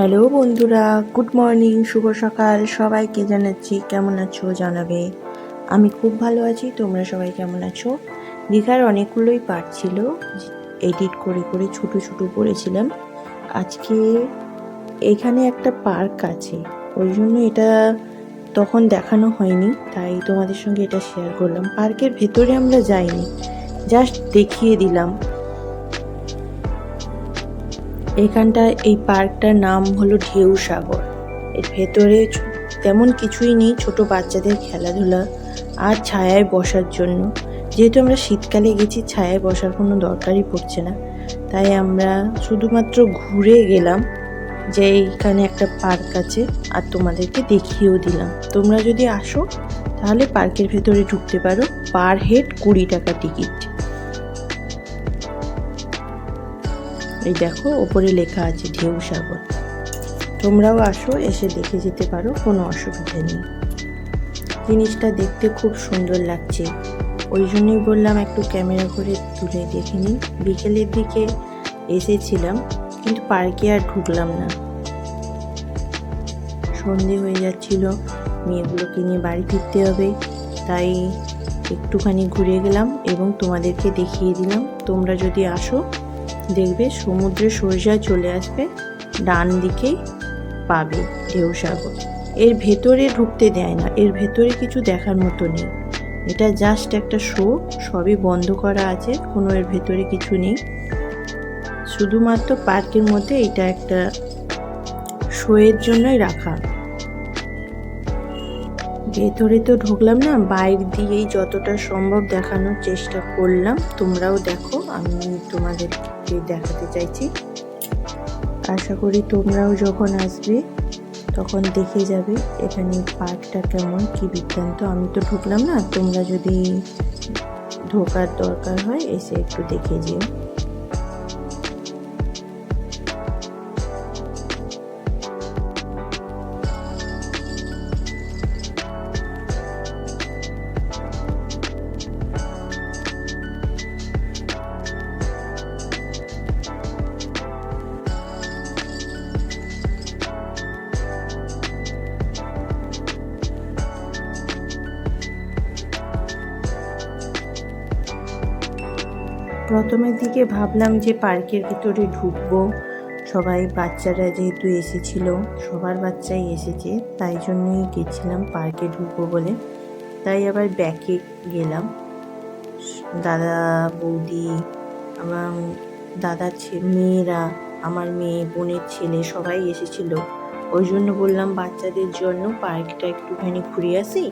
Hello বন্ধুরা, good morning, শুভ সকাল। সবাইকে জানাচ্ছি কেমন আছো জানাবে? আমি খুব ভালো আছি, তোমরা সবাই কেমন আছো? দীঘার অনেকগুলোই পার্ট ছিল এডিট করে করে ছোট ছোট করেছিলাম। আজকে এখানে একটা পার্ক আছে, ওই জন্য এটা তখন দেখানো হয়নি, তাই তোমাদের সঙ্গে এটা শেয়ার করলাম। পার্কের ভেতরে আমরা যাইনি জাস্ট দেখিয়ে দিলাম। এখানটা এই পার্কটার নাম হলো ঢেউ সাগর। এর ভেতরে তেমন কিছুই নেই ছোট বাচ্চাদের খেলাধুলা আর ছায়ায় বসার জন্য। যেহেতু আমরা শীতকালে গেছি, ছায়ায় বসার কোনো দরকারই পড়ছে না। তাই আমরা শুধুমাত্র ঘুরে গেলাম যে এইখানে একটা পার্ক আছে আর তোমাদেরকে দেখিয়েও দিলাম। তোমরা যদি আসো, তাহলে পার্কের ভেতরে ঢুকতে পারো। পার হেড কুড়ি টাকা টিকিট। এই দেখো, ওপরে লেখা আছে, ঢেউ সাগর। তোমরাও আসো, এসে দেখে যেতে পারো, কোনো অসুবিধা নেই। জিনিসটা দেখতে খুব সুন্দর লাগছে। ওই জন্যই বললাম একটু ক্যামেরা করে তুলে দেখে নিই। বিকেলের দিকে এসেছিলাম, কিন্তু পার্কে আর ঢুকলাম না। সন্ধে হয়ে যাচ্ছিল, মেয়েগুলোকে নিয়ে বাড়ি ফিরতে হবে। তাই একটুখানি ঘুরে গেলাম এবং তোমাদেরকে দেখিয়ে দিলাম। তোমরা যদি আসো দেখবে সমুদ্রের সরিষায় চলে আসবে, ডান দিকেই পাবে ঢেউ সাগর। এর ভেতরে ঢুকতে দেয় না, এর ভেতরে কিছু দেখার মতো নেই। এটা জাস্ট একটা শো সবই বন্ধ করা আছে, কোনো এর ভেতরে কিছু নেই। শুধুমাত্র পার্কের মধ্যে এটা একটা শোয়ের জন্যই রাখা। ভেতরে তো ঢুকলাম না, বাইরে দিয়েই যতটা সম্ভব দেখানোর চেষ্টা করলাম, তোমরাও দেখো, আমি তোমাদেরকে দেখাতে চাইছি। আশা করি তোমরাও যখন আসবে, তখন দেখে যাবে এখানে পার্কটা কেমন, কি বৃত্তান্ত আমি তো ঢুকলাম না, তোমরা যদি ঢোকার দরকার হয়, এসে একটু দেখে যেও। প্রথমের দিকে ভাবলাম যে পার্কের ভিতরে ঢুকবো। সবাই বাচ্চারা যেহেতু এসেছিল, সবার বাচ্চাই এসেছে, তাই জন্যই গেছিলাম পার্কে ঢুকবো বলে। তাই আবার ব্যাকে গেলাম। দাদা, বৌদি, আমার দাদার মেয়েরা, আমার মেয়ে, বোনের ছেলে সবাই এসেছিল। ওই জন্য বললাম বাচ্চাদের জন্য পার্কটা একটুখানি ঘুরে আসি।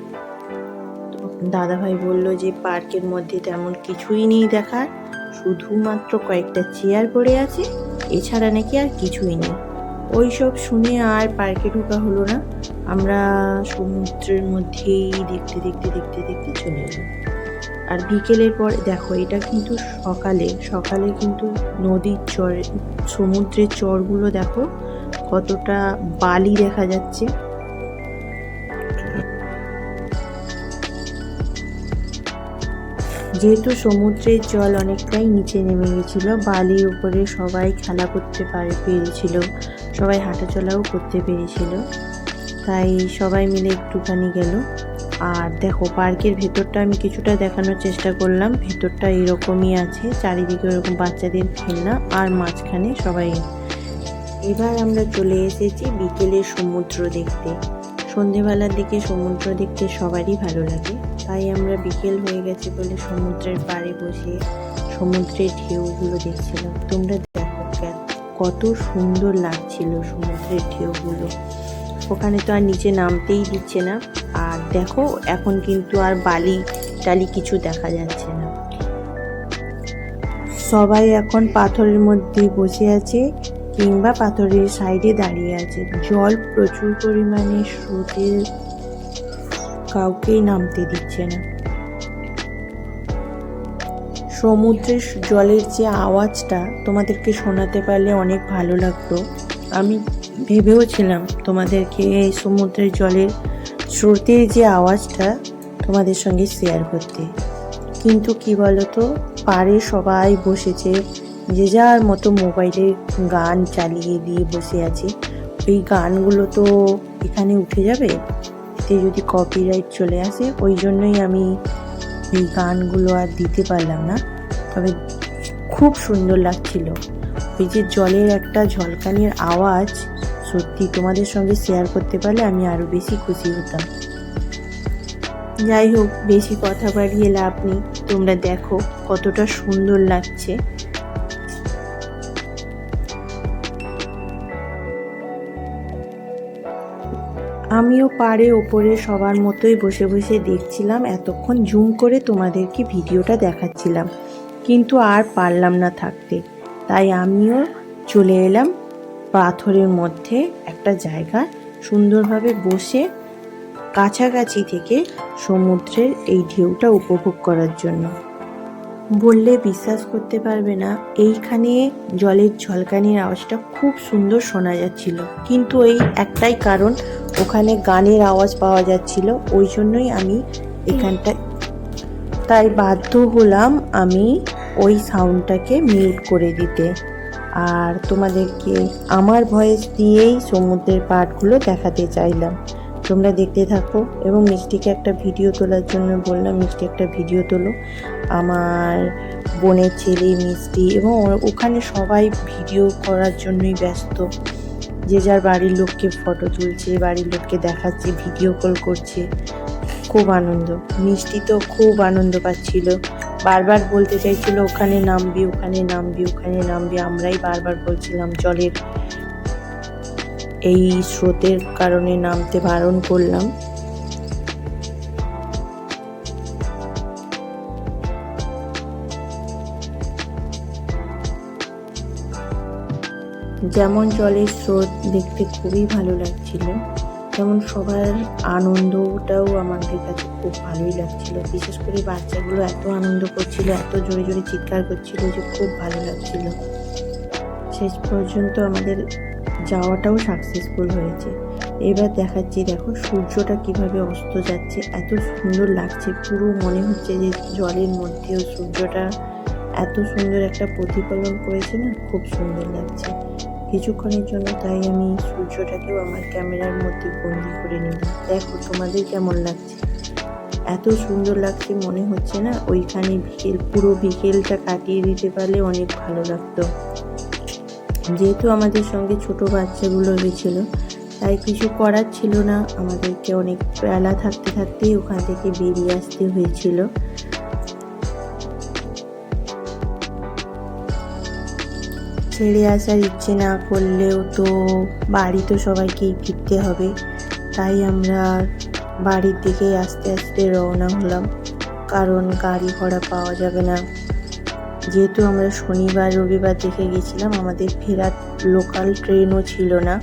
দাদাভাই বলল যে পার্কের মধ্যে তেমন কিছুই নেই দেখার। শুধুমাত্র কয়েকটা চেয়ার পড়ে আছে, এছাড়া নাকি আর কিছুই নেই। ওই সব শুনে আর পার্কে ঢোকা হলো না। আমরা সমুদ্রের মধ্যেই দেখতে দেখতে দেখতে দেখতে চলে এলাম। আর বিকেলের পর, দেখো, এটা কিন্তু সকালে সকালে কিন্তু নদীর চর, সমুদ্রের চরগুলো দেখো, কতটা বালি দেখা যাচ্ছে। যেহেতু সমুদ্রের জল অনেকটাই নিচে নেমে গেছিল, বালির উপরে সবাই খেলা করতে পারে পেরেছিল, সবাই হাঁটাচলাও করতে পেরেছিল। তাই সবাই মিলে একটুখানি গেল। আর দেখো, পার্কের ভেতরটা আমি কিছুটা দেখানোর চেষ্টা করলাম, ভেতরটা এরকমই আছে, চারিদিকে ওরকম বাচ্চাদের খেলনা আর মাঝখানে সবাই। এবার আমরা চলে এসেছি বিকেলে সমুদ্র দেখতে। সন্ধেবেলার দিকে সমুদ্র দেখতে সবারই ভালো লাগে। তাই আমরা বিকেল হয়ে গেছে বলে সমুদ্রের পাড়ে বসে সমুদ্রের ঢেউগুলো দেখছিলাম। তোমরা দেখো কে- কত সুন্দর লাগছিল সমুদ্রের ঢেউগুলো। ওখানে তো আর নিচে নামতেই দিচ্ছে না। আর দেখো, এখন কিন্তু আর বালি টালি কিছু দেখা যাচ্ছে না। সবাই এখন পাথরের মধ্যে বসে আছে কিংবা পাথরের সাইডে দাঁড়িয়ে আছে। জল প্রচুর পরিমাণে স্রোতে কাউকেই নামতে দিচ্ছে না। সমুদ্রের জলের যে আওয়াজটা তোমাদেরকে শোনাতে পারলে অনেক ভালো লাগতো। আমি ভেবেও ছিলাম তোমাদেরকে এই সমুদ্রের জলের স্রোতের যে আওয়াজটা তোমাদের সঙ্গে শেয়ার করতে। কিন্তু কি বলতো, পাড়ে সবাই বসেছে, যে যার মতো মোবাইলে গান চালিয়ে দিয়ে বসে আছে। এই গানগুলো তো এখানে উঠে যাবে? এতে যদি কপিরাইট চলে আসে, ওই জন্যই আমি এই গানগুলো আর দিতে পারলাম না। তবে খুব সুন্দর লাগছিল। ওই যে জলের একটা ঝলকানির আওয়াজ, সত্যি তোমাদের সঙ্গে শেয়ার করতে পারলে আমি আরও বেশি খুশি হতাম। যাই হোক, বেশি কথা বাড়িয়ে লাভ নেই। তোমরা দেখো কতটা সুন্দর লাগছে। আমিও পাড়ে ওপরে সবার মতোই বসে বসে দেখছিলাম, এতক্ষণ জুম করে তোমাদেরকে ভিডিওটা দেখাচ্ছিলাম। কিন্তু আর পারলাম না থাকতে। তাই আমিও চলে এলাম পাথরের মধ্যে একটা জায়গা সুন্দরভাবে বসে কাছাকাছি থেকে সমুদ্রের এই ঢেউটা উপভোগ করার জন্য। বললে বিশ্বাস করতে পারবে না। এইখানে জলের ঝলকানির আওয়াজটা খুব সুন্দর শোনা যাচ্ছিল। কিন্তু এই একটাই কারণ, ওখানে গানের আওয়াজ পাওয়া যাচ্ছিল। ওই জন্যই আমি এখানটায় তাই বাধ্য হলাম আমি ওই সাউন্ডটাকে মিউট করে দিতে। আর তোমাদেরকে আমার ভয়েস দিয়েই সমুদ্রের পাটগুলো দেখাতে চাইলাম। তোমরা দেখতে থাকো এবং মিষ্টিকে একটা ভিডিও তোলার জন্য বললাম, মিষ্টি একটা ভিডিও তোলো। আমার বোনের ছেলে মিষ্টি এবং ওখানে সবাই ভিডিও করার জন্যই ব্যস্ত। যে যার বাড়ির লোককে ফটো তুলছে, বাড়ির লোককে দেখাচ্ছে, ভিডিও কল করছে। খুব আনন্দ। মিষ্টি তো খুব আনন্দ পাচ্ছিল। বারবার বলতে চাইছিল, ওখানে নামবি ওখানে নামবি ওখানে নামবি। আমরাই বারবার বলছিলাম জলের এই স্রোতের কারণে নামতে বারণ করলাম। যেমন জলের স্রোত দেখতে খুবই ভালো লাগছিল, তেমন সবার আনন্দটাও আমাদের কাছে খুব ভালোই লাগছিল। বিশেষ করে বাচ্চাগুলো এত আনন্দ করছিল, এত জোরে জোরে চিৎকার করছিল যে খুব ভালো লাগছিল। শেষ পর্যন্ত আমাদের যাওয়াটাও সাকসেসফুল হয়েছে। এবার দেখাচ্ছি, দেখো সূর্যটা কীভাবে অস্ত যাচ্ছে, এত সুন্দর লাগছে, পুরো মনে হচ্ছে যে জলের মধ্যেও সূর্যটা এত সুন্দর একটা প্রতিফলন করেছে না, খুব সুন্দর লাগছে। কিছুক্ষণের জন্য তাই আমি সূর্যটাকেও আমার ক্যামেরার মধ্যে বন্দি করে নিলাম। দেখো তোমাদের কেমন লাগছে? এত সুন্দর লাগছে, মনে হচ্ছে না ওইখানে বিকেল, পুরো বিকেলটা কাটিয়ে দিতে পারলে অনেক ভালো লাগতো। যেহেতু আমাদের সঙ্গে ছোট বাচ্চাগুলো হয়েছিল, তাই কিছু করার ছিল না। আমাদেরকে অনেক বেলা থাকতে থাকতেই ওখান থেকে বেরিয়ে আসতে হয়েছিল। ছেড়ে আসার ইচ্ছে না করলেও তো বাড়ি তো সবাইকেই ফিরতে হবে। তাই আমরা বাড়ির দিকে আস্তে আস্তে রওনা হলাম। কারণ গাড়ি ঘোড়া পাওয়া যাবে না। যেহেতু আমরা শনিবার, রবিবার দেখে গেছিলাম, আমাদের ফেরার লোকাল ট্রেনও ছিল না।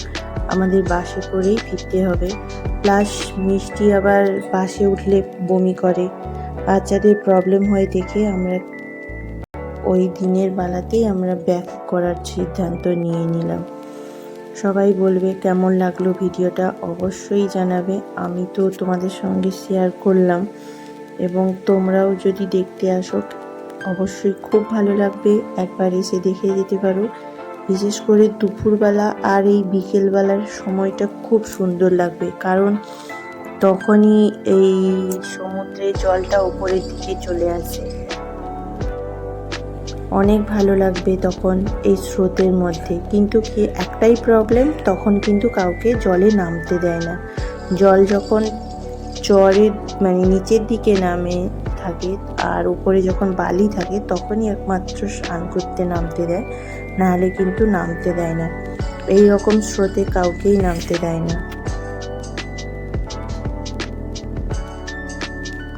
আমাদের বাসে করেই ফিরতে হবে। প্লাস মিষ্টি আবার বাসে উঠলে বমি করে। বাচ্চাদের প্রবলেম হয় দেখে আমরা ওই দিনের বেলাতেই আমরা ব্যাক করার সিদ্ধান্ত নিয়ে নিলাম। সবাই বলবে, কেমন লাগল ভিডিওটা? অবশ্যই জানাবে। আমি তো তোমাদের সঙ্গে শেয়ার করলাম। এবং তোমরাও যদি দেখতে আসো অবশ্যই খুব ভালো লাগবে। একবার এসে দেখে যেতে পারো। বিশেষ করে দুপুরবেলা আর এই বিকেলবেলার সময়টা খুব সুন্দর লাগবে। কারণ তখনই এই সমুদ্রের জলটা উপরের দিকে চলে আসে। অনেক ভালো লাগবে তখন এই স্রোতের মধ্যে। কিন্তু কি একটাই প্রবলেম তখন কিন্তু কাউকে জলে নামতে দেয় না। জল যখন চরের মানে নিচের দিকে নামে থাকে আর উপরে যখন বালি থাকে তখনই একমাত্র স্নান করতে নামতে দেয়, নাহলে কিন্তু নামতে দেয় না। এই রকম স্রোতে কাউকেই নামতে দেয় না।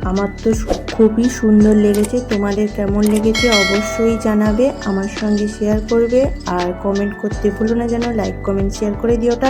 আমার তো খুবই সুন্দর লেগেছে, তোমাদের কেমন লেগেছে অবশ্যই জানাবে, আমার সঙ্গে শেয়ার করবে, আর কমেন্ট করতে ভুলো না যেন লাইক কমেন্ট শেয়ার করে দিওটা